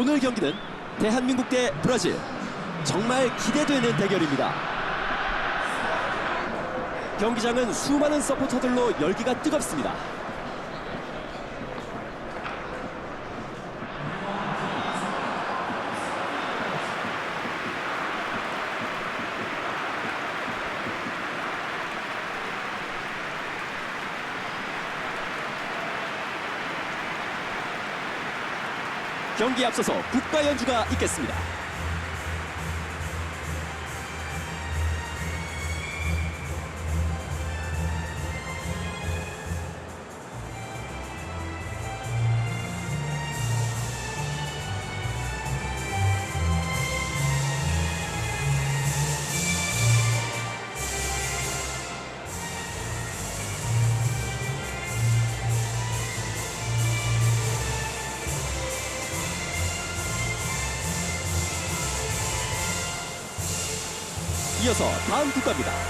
오늘 경기는 대한민국 대 브라질. 정말 기대되는 대결입니다. 경기장은 수많은 서포터들로 열기가 뜨겁습니다. 경기에 앞서서 국가 연주가 있겠습니다. 이어서 다음 국가입니다.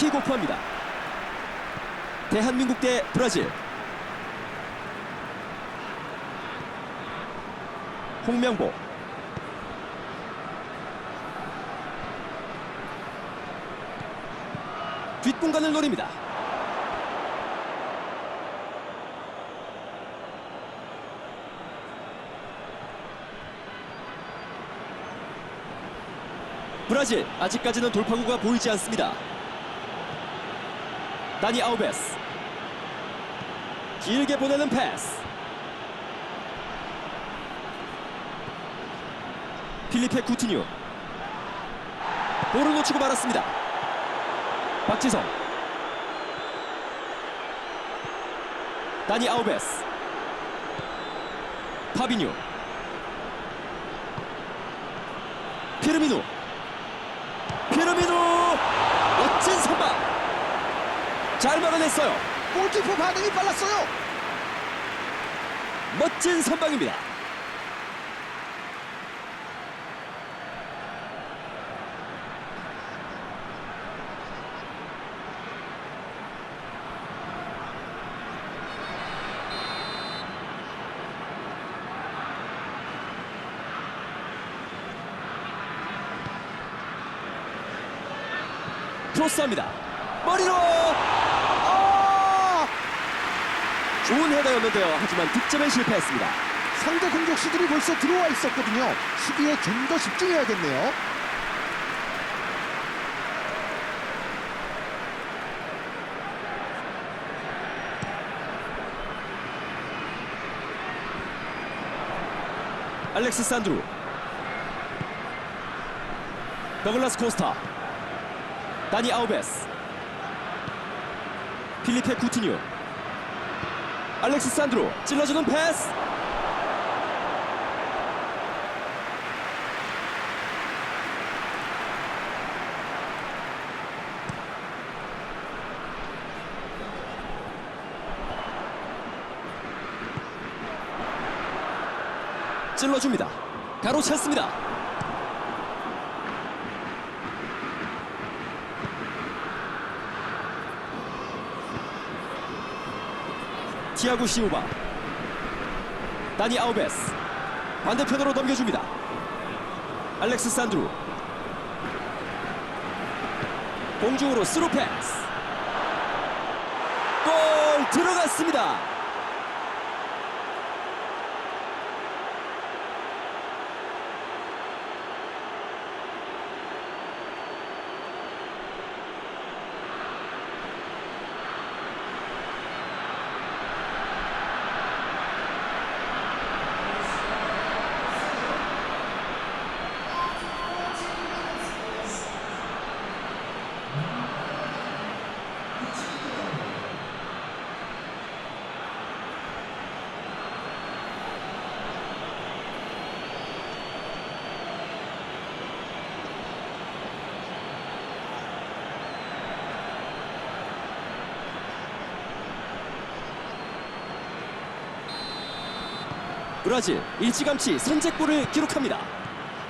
킥오프합니다. 대한민국 대 브라질. 홍명보. 뒷공간을 노립니다. 브라질 아직까지는 돌파구가 보이지 않습니다. 다니 아우베스. 길게 보내는 패스. 필리페 쿠티뉴. 볼을 놓치고 말았습니다. 박지성. 다니 아우베스. 파비뉴. 피르미누. 피르미누! 멋진 선방 잘 막아냈어요. 골키퍼 반응이 빨랐어요. 멋진 선방입니다. 크로스합니다. 머리로 아! 좋은 헤더였는데요. 하지만 득점에 실패했습니다. 상대 공격수들이 벌써 들어와 있었거든요. 수비에 좀 더 집중해야겠네요. 알렉스 산드루 더글라스 코스타 다니 아우베스 필리페 쿠티뉴 알렉스 산드루 찔러주는 패스. 찔러줍니다. 가로챘습니다 티아고 시우바 다니 아우베스 반대편으로 넘겨줍니다. 알렉스 산드루 공중으로 스루 패스 골 들어갔습니다. 브라질 일찌감치 선제골을 기록합니다.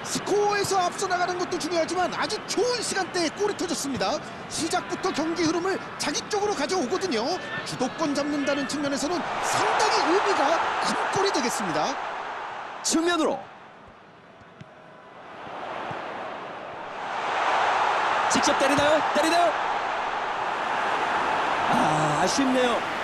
스코어에서 앞서 나가는 것도 중요하지만 아주 좋은 시간대에 골이 터졌습니다. 시작부터 경기 흐름을 자기 쪽으로 가져오거든요. 주도권 잡는다는 측면에서는 상당히 의미가 큰 골이 되겠습니다. 측면으로 직접 때리나요? 때리나요? 아 아쉽네요.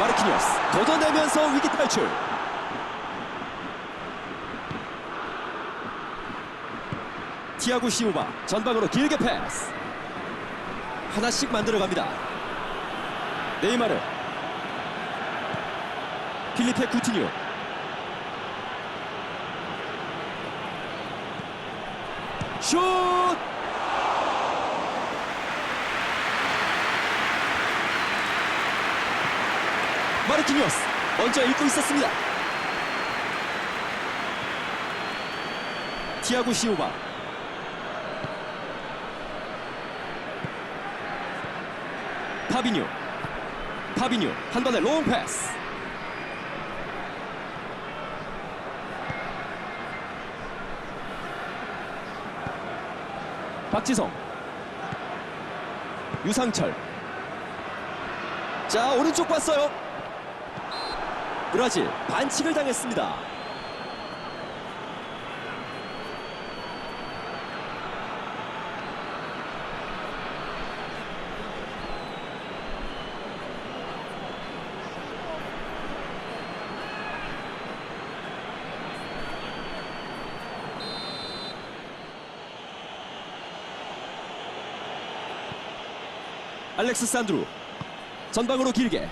마르키니오스 걷어내면서 위기 탈출. 티아고 시우바 전방으로 길게 패스. 하나씩 만들어갑니다. 네이마르. 필리페 쿠티뉴. 슛! 마르키니오스 먼저 읽고 있었습니다. 티아고 시우바. 파비뉴. 파비뉴 한 번에 롱 패스. 박지성. 유상철. 자 오른쪽 봤어요 브라질 반칙을 당했습니다. 알렉스 산드루 전방으로 길게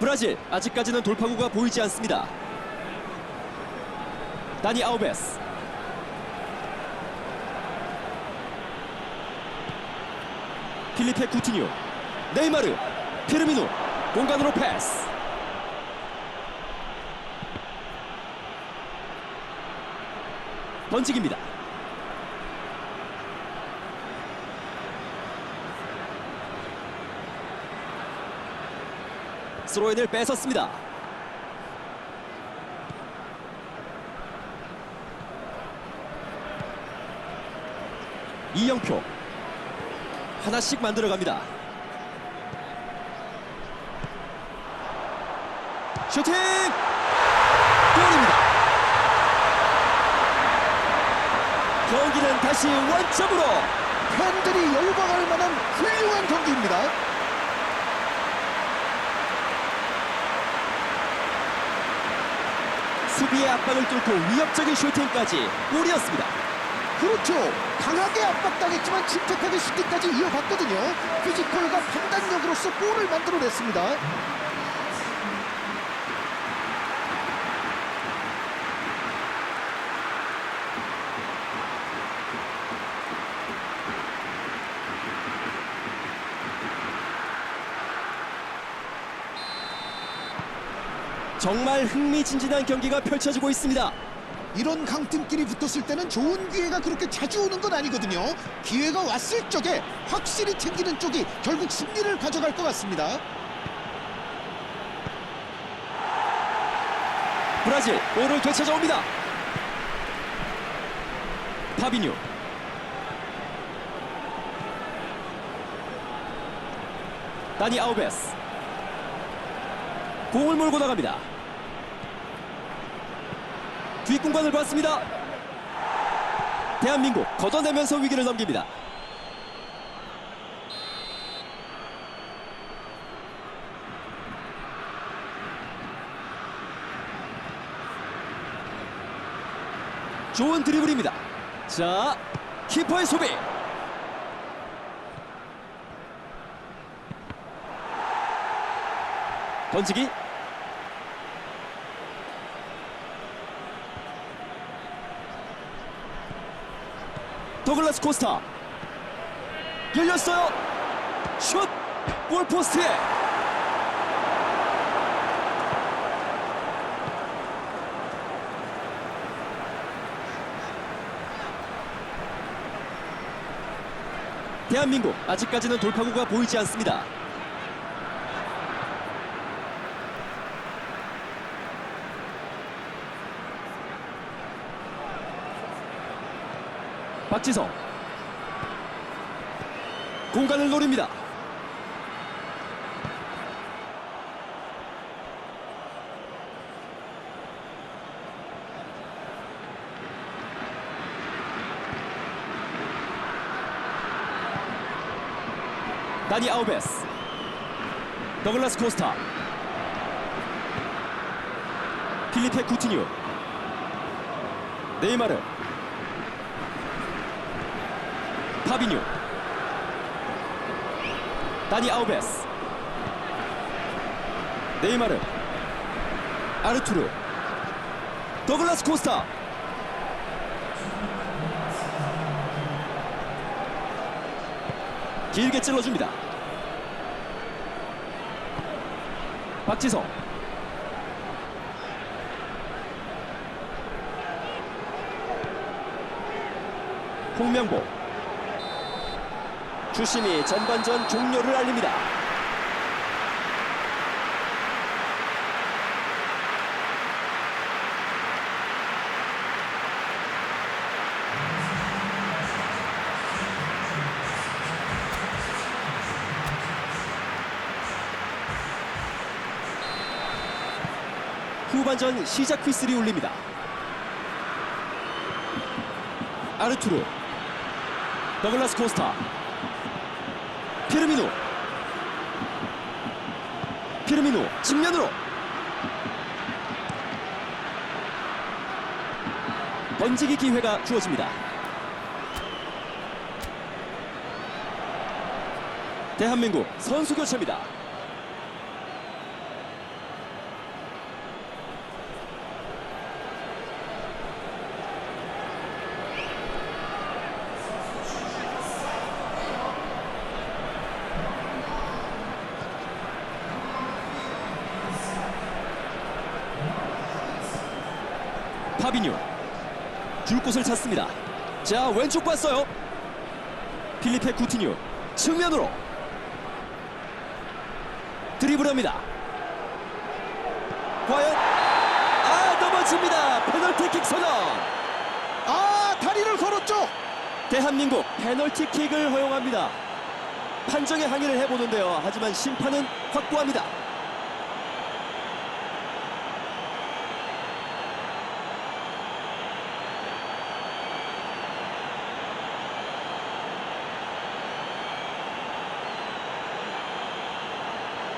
브라질 아직까지는 돌파구가 보이지 않습니다. 다니 아우베스 필리페 쿠티뉴 네이마르 피르미누 공간으로 패스 번직입니다. 스로인을 뺏었습니다. 이영표 하나씩 만들어갑니다. 슈팅! 골입니다. 경기는 다시 원점으로 팬들이 열광할 만한 훌륭한 경기입니다. 수비의 압박을 뚫고 위협적인 슈팅까지 골이었습니다. 그렇죠. 강하게 압박당했지만 침착하게 슈팅까지 이어갔거든요. 피지컬과 판단력으로서 골을 만들어냈습니다. 정말 흥미진진한 경기가 펼쳐지고 있습니다. 이런 강팀끼리 붙었을 때는 좋은 기회가 그렇게 자주 오는 건 아니거든요. 기회가 왔을 적에 확실히 챙기는 쪽이 결국 승리를 가져갈 것 같습니다. 브라질 볼을 되찾아옵니다. 파비뉴 다니 아우베스 공을 몰고 나갑니다. 뒷공간을 봤습니다. 대한민국 걷어내면서 위기를 넘깁니다. 좋은 드리블입니다. 자, 키퍼의 소비. 던지기. 더글라스 코스타. 열렸어요. 슛! 골포스트에. 대한민국 아직까지는 돌파구가 보이지 않습니다. 박지성. 공간을 노립니다. 다니 아우베스. 더글라스 코스타. 필리페 쿠티뉴. 네이마르 파비뉴 다니 아우베스 네이마르 아르투르 더글라스 코스타 길게 찔러줍니다. 박지성. 홍명보 주심이 전반전 종료를 알립니다. 후반전 시작 휘슬이 울립니다. 아르투르 더글라스 코스타 피르미노 피르미노 측면으로. 던지기 기회가 주어집니다. 대한민국 선수 교체입니다 파비뉴. 줄 곳을 찾습니다. 자 왼쪽 봤어요. 필리페 쿠티뉴 측면으로. 드리블합니다. 과연 아 넘어집니다. 페널티킥 선언. 아 다리를 걸었죠. 대한민국 페널티킥을 허용합니다. 판정에 항의를 해보는데요. 하지만 심판은 확고합니다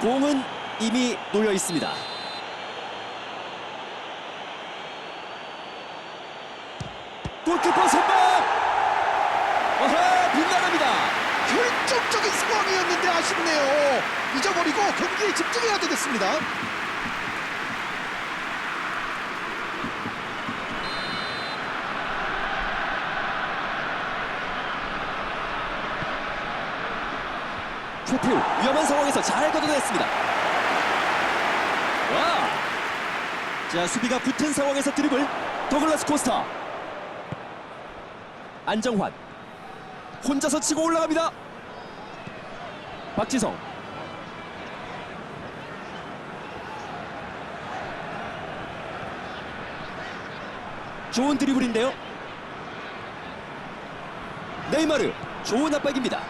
공은 이미 놓여 있습니다. 골키퍼 선방! 어하, 빗나갑니다. 결정적인 상황이었는데 아쉽네요. 잊어버리고 경기에 집중해야 되겠습니다. 최태우 위험한 상황에서 잘 걷어냈습니다. 와! 자 수비가 붙은 상황에서 드리블. 더글라스 코스타 안정환. 혼자서 치고 올라갑니다. 박지성. 좋은 드리블인데요. 네이마르 좋은 압박입니다.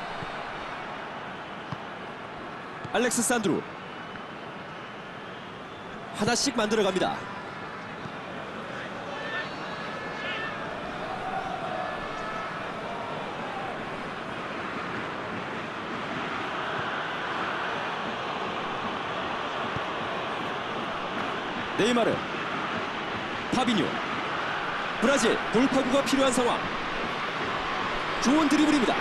알렉스 산드루. 하나씩 만들어갑니다 네이마르 파비뉴. 브라질 돌파구가 필요한 상황. 좋은 드리블입니다.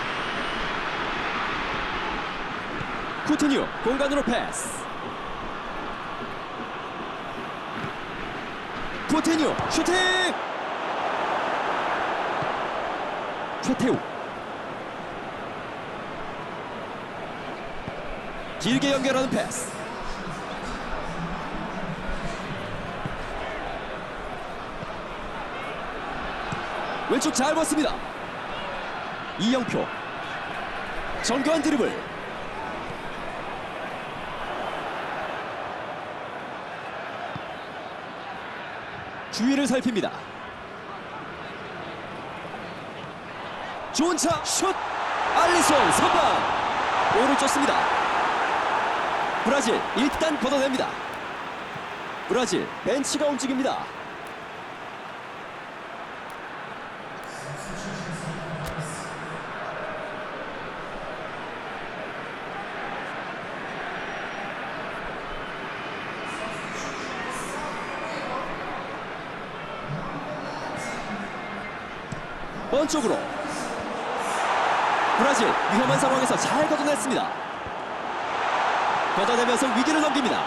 쿠티뉴 공간으로 패스. 쿠티뉴 슈팅! 최태우. 길게 연결하는 패스 왼쪽 잘 봤습니다. 이영표 정교한 드리블 주위를 살핍니다. 좋은 차 슛! 알리송 선방! 볼을 쫓습니다. 브라질 일단 걷어냅니다. 브라질 벤치가 움직입니다. 번 쪽으로 브라질 위험한 상황에서 잘 걷어냈습니다. 걷어내면서 위기를 넘깁니다.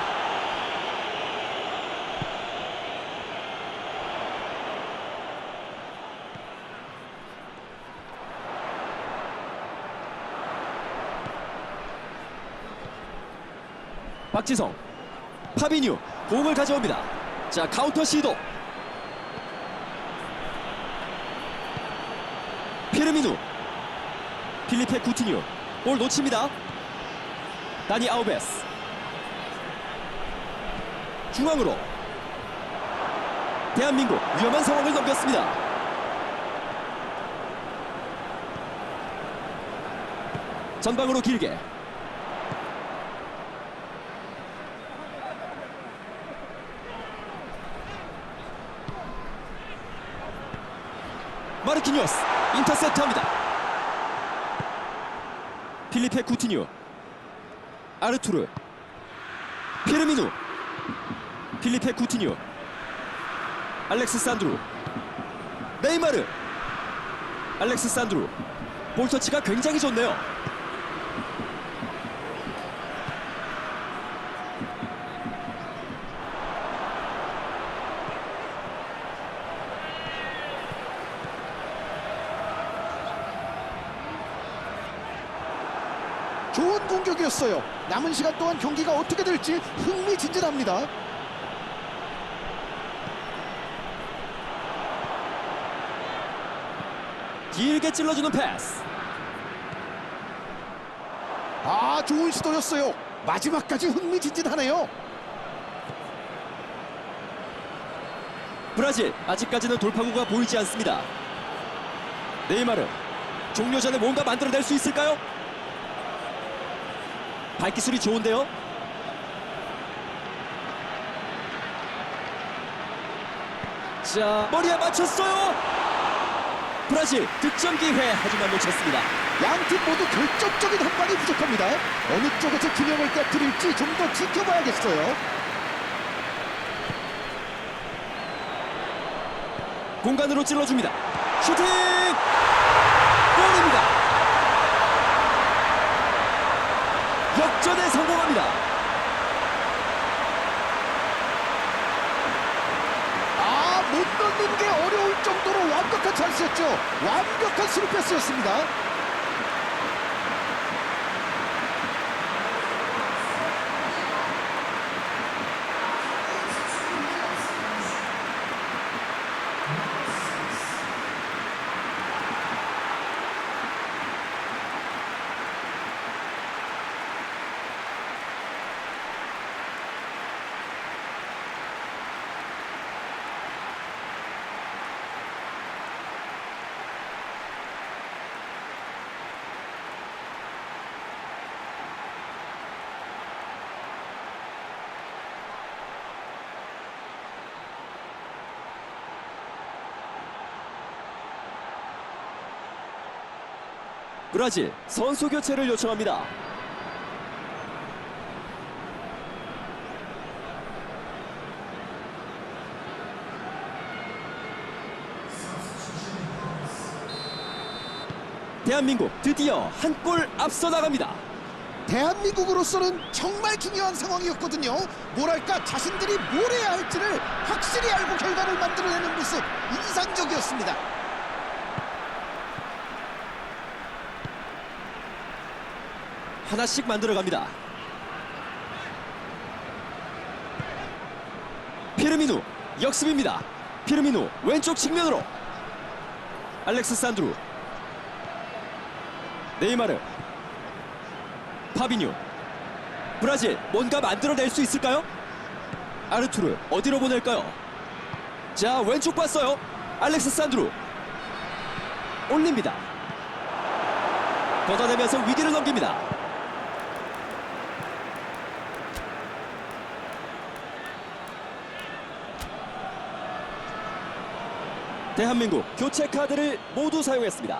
박지성 파비뉴 공을 가져옵니다. 자 카운터 시도 피르미누. 필리페 쿠티뉴. 볼 놓칩니다. 다니 아우베스. 중앙으로. 대한민국 위험한 상황을 넘겼습니다. 전방으로 길게. 마르키뉴스 인터셉트합니다. 필리페 쿠티뉴 아르투르 피르미누 필리페 쿠티뉴 알렉스 산드루 네이마르 알렉스 산드루 볼터치가 굉장히 좋네요. 좋은 공격이었어요. 남은 시간 동안 경기가 어떻게 될지 흥미진진합니다. 길게 찔러주는 패스 아 좋은 시도였어요. 마지막까지 흥미진진하네요. 브라질 아직까지는 돌파구가 보이지 않습니다. 네이마르 종료 전에 뭔가 만들어낼 수 있을까요? 발기술이 좋은데요. 자 머리에 맞췄어요. 브라질 득점 기회 하지만 놓쳤습니다. 양 팀 모두 결정적인 한 방이 부족합니다. 어느 쪽에서 균형을 깨뜨릴지 좀 더 지켜봐야겠어요. 공간으로 찔러줍니다. 슈팅! 골입니다. 역전에 성공합니다. 아, 못 넣는 게 어려울 정도로 완벽한 찬스였죠. 완벽한 스루 패스였습니다. 브라질 선수 교체를 요청합니다. 대한민국 드디어 한 골 앞서 나갑니다. 대한민국으로서는 정말 중요한 상황이었거든요. 뭐랄까 자신들이 뭘 해야 할지를 확실히 알고 결과를 만들어내는 모습 인상적이었습니다. 하나씩 만들어갑니다. 피르미누 역습입니다. 피르미누 왼쪽 측면으로 알렉스 산드루 네이마르 파비뉴 브라질 뭔가 만들어낼 수 있을까요? 아르투르 어디로 보낼까요? 자 왼쪽 봤어요. 알렉스 산드루 올립니다. 걷어내면서 위기를 넘깁니다. 대한민국 교체 카드를 모두 사용했습니다.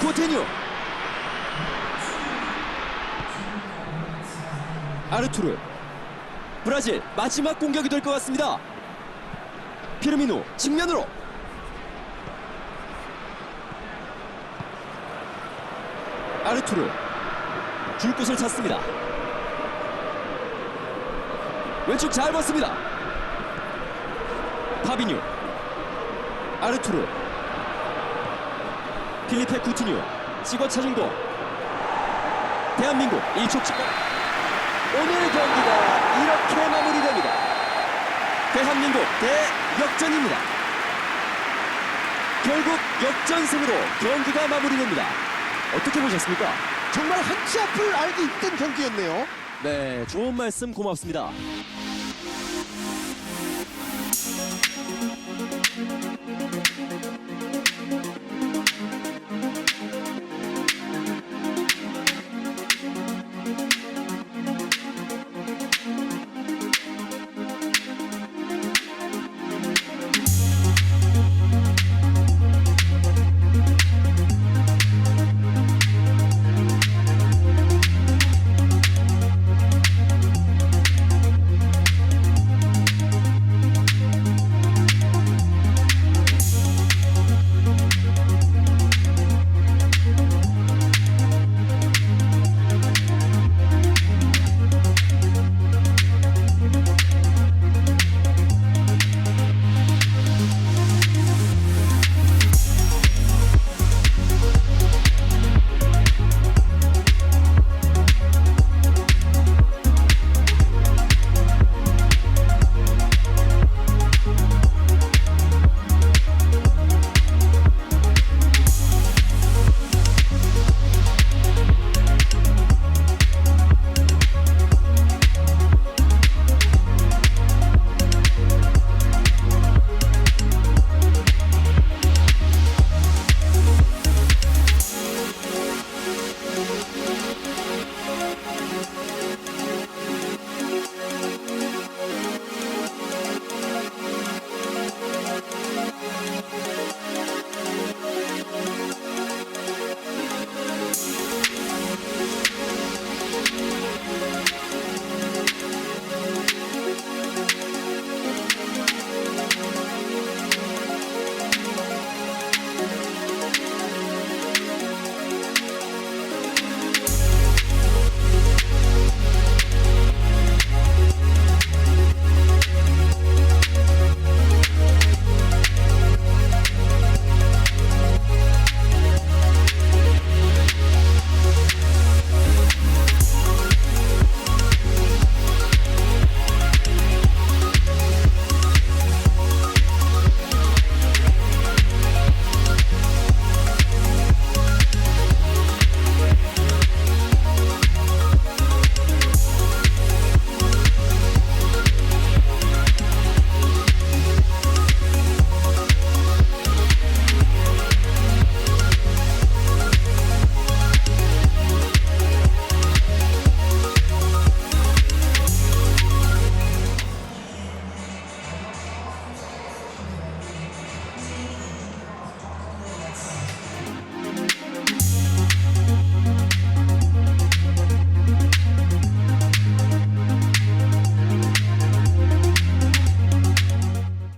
코티뉴 아르투르 브라질 마지막 공격이 될 것 같습니다. 피르미노 측면으로 아르투르 줄 곳을 찾습니다. 왼쪽 잘 봤습니다. 파비뉴 아르투르 필리페 쿠티뉴 찍어 찾은 공 대한민국 1초 찍고 오늘 경기가 이렇게 마무리됩니다. 대한민국 대역전입니다. 결국 역전승으로 경기가 마무리됩니다. 어떻게 보셨습니까? 정말 한치 앞을 알기 힘든 경기였네요. 네, 좋은 말씀 고맙습니다.